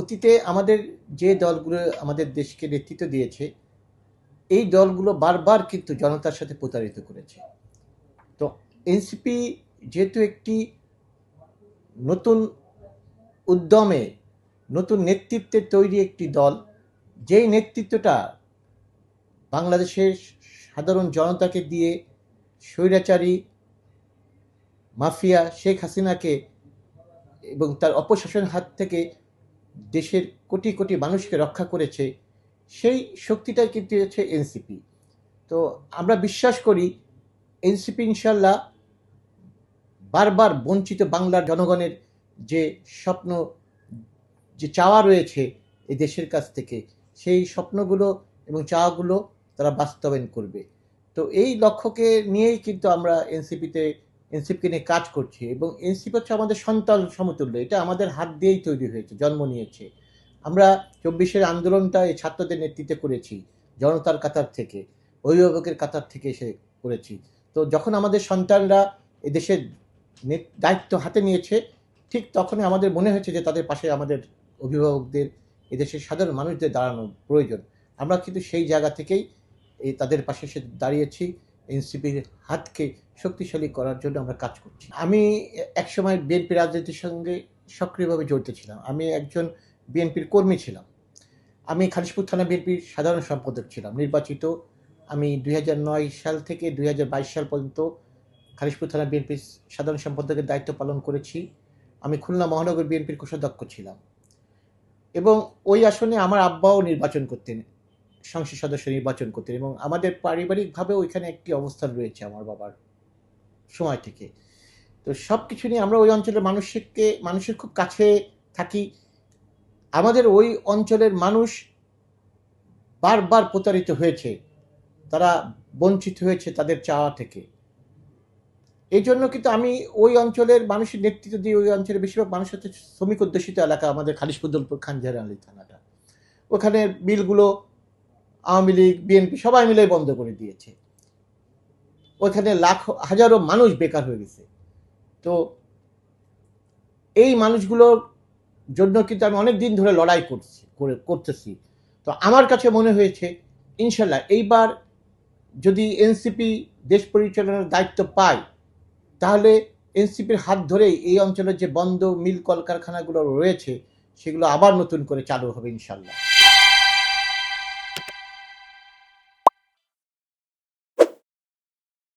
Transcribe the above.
অতীতে আমাদের যে দলগুলো আমাদের দেশকে নেতৃত্ব দিয়েছে, এই দলগুলো বারবার কিন্তু জনতার সাথে প্রতারিত করেছে। তো এনসিপি যেহেতু একটি নতুন উদ্যমে, নতুন নেতৃত্বে তৈরি একটি দল, যেই নেতৃত্বটা বাংলাদেশের সাধারণ জনতাকে দিয়ে স্বৈরাচারী মাফিয়া শেখ হাসিনাকে এবং তার অপশাসনের হাত থেকে দেশের কোটি কোটি মানুষকে রক্ষা করেছে, সেই শক্তিটাই কিন্তু হচ্ছে এনসিপি তো আমরা বিশ্বাস করি এনসিপি ইনশাল্লাহ বারবার বঞ্চিত বাংলার জনগণের যে স্বপ্ন, যে চাওয়া রয়েছে এই দেশের কাছ থেকে, সেই স্বপ্নগুলো এবং চাওয়াগুলো তারা বাস্তবায়ন করবে। তো এই লক্ষ্যকে নিয়েই কিন্তু আমরা এনসিপিতে এনসিপিকে নিয়ে কাজ করছি এবং এনসিপি হচ্ছে আমাদের সন্তান সমতুল্য। এটা আমাদের হাত দিয়েই তৈরি হয়েছে, জন্ম নিয়েছে। আমরা চব্বিশের আন্দোলনটা এই ছাত্রদের নেতৃত্বে করেছি, জনতার কাতার থেকে, অভিভাবকের কাতার থেকে এসে করেছি। তো যখন আমাদের সন্তানরা এদেশের দায়িত্ব হাতে নিয়েছে, ঠিক তখনই আমাদের মনে হয়েছে যে তাদের পাশে আমাদের অভিভাবকদের, এদেশের সাধারণ মানুষদের দাঁড়ানো প্রয়োজন। আমরা কিন্তু সেই জায়গা থেকেই এই তাদের পাশে এসে দাঁড়িয়েছি। এনসিপির হাতকে শক্তিশালী করার জন্য আমরা কাজ করছি। আমি একসময় বিএনপি রাজনীতির সঙ্গে সক্রিয়ভাবে জড়িত ছিলাম। আমি একজন বিএনপির কর্মী ছিলাম। আমি খালিশপুর থানা বিএনপির সাধারণ সম্পাদক ছিলাম। নির্বাচিত আমি দুই হাজার নয় সাল থেকে দুই হাজার বাইশ সাল পর্যন্ত খালিশপুর থানা বিএনপির সাধারণ সম্পাদকের দায়িত্ব পালন করেছি। আমি খুলনা মহানগর বিএনপির কোষাধ্যক্ষ ছিলাম। এবং ওই আসনে আমার আব্বাও নির্বাচন করতেন। সংসদ সদস্য নির্বাচন করতেন এবং আমাদের পারিবারিকভাবে ওইখানে একটি অবস্থান রয়েছে আমার বাবার সময় থেকে। তো সব কিছু নিয়ে আমরা ওই অঞ্চলের মানুষকে, মানুষের খুব কাছে থাকি। আমাদের ওই অঞ্চলের মানুষ বারবার প্রতারিত হয়েছে। তারা বঞ্চিত হয়েছে তাদের চাওয়া থেকে। এই জন্য কিন্তু আমি ওই অঞ্চলের মানুষের নেতৃত্ব দিয়ে ওই অঞ্চলের বেশিরভাগ মানুষ হচ্ছে শ্রমিক অধ্যুষিত এলাকা আমাদের খালিশপুদ্দলপুর খানজাহার আলী থানাটা। ওখানে বিলগুলো আওয়ামী লীগ, বিএনপি সবাই মিলে বন্ধ করে দিয়েছে। ওইখানে লাখ, হাজারো মানুষ বেকার হয়ে গেছে। তো এই মানুষগুলোর জন্য কিন্তু আমি অনেক দিন ধরে লড়াই করছি, করে, করতেছি। তো আমার কাছে মনে হয়েছে, ইনশাল্লাহ এইবার যদি এনসিপি দেশ পরিচালনার দায়িত্ব পায়, তাহলে এনসিপির হাত ধরেই এই অঞ্চলের যে বন্ধ মিল কলকারখানাগুলো রয়েছে, সেগুলো আবার নতুন করে চালু হবে ইনশাল্লাহ।